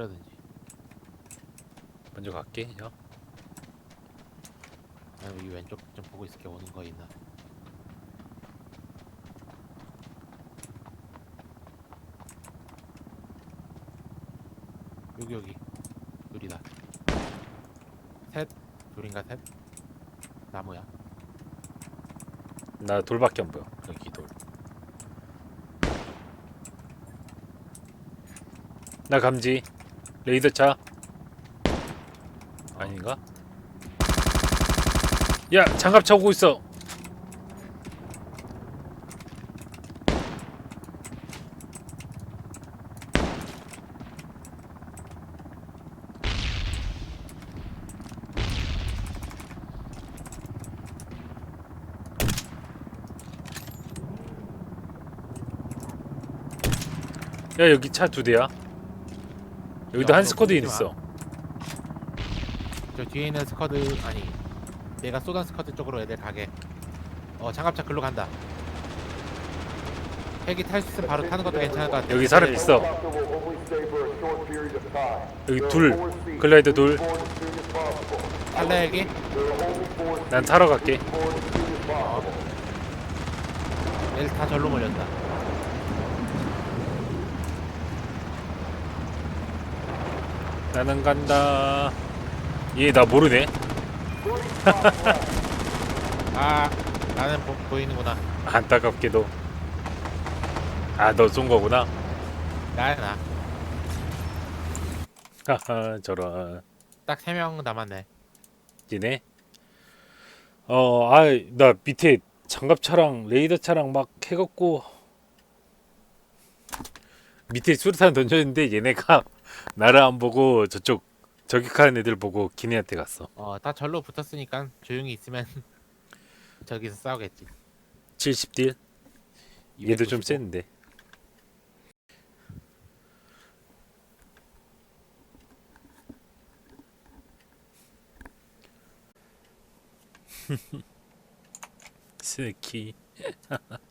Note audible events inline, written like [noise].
그러든지. 먼저 갈게 형. 아니, 여기 왼쪽 좀 보고 있을게 오는 거 있나. 여기 여기. 둘이다. 셋. 둘인가 셋? 나무야. 나 돌밖에 안 보여. 여기 돌. 나 감지. 레이더 차. 아닌가? 야 장갑 차 오고 있어. 야 여기 차 두 대야. 여기도 야, 한너 스쿼드. 있어. 저 뒤에 있는 스쿼드 아니 내가 쏘던 스쿼드 쪽으로 애들 가게 어 장갑차 글로 간다 헬기 탈 수 있으면 바로 타는 것도 괜찮을 것 같아 여기 사람 있어. 여기 둘. 글라이더 둘. 탈래 헬기? 난 타러 갈게. 애들 다 절로 몰렸다 나는 간다. 얘 나 모르네. 아 나는 보, 보이는구나 안타깝게도. 아, 너 쏜 거구나. 나야 나 하하, 저런. 딱세명 남았네 얘네. 어, 아, 나 밑에 장갑차랑 레이더 차랑 막 해갖고 밑에 수류탄 던졌는데 얘네가 나를 안 보고 저쪽 저격하는 애들 보고 기네한테 갔어. 어 다 절로 붙었으니까 조용히 있으면 [laughs] 저기서 싸우겠지 70딜. 얘도 좀 295. 센데. [laughs] 스키. [laughs]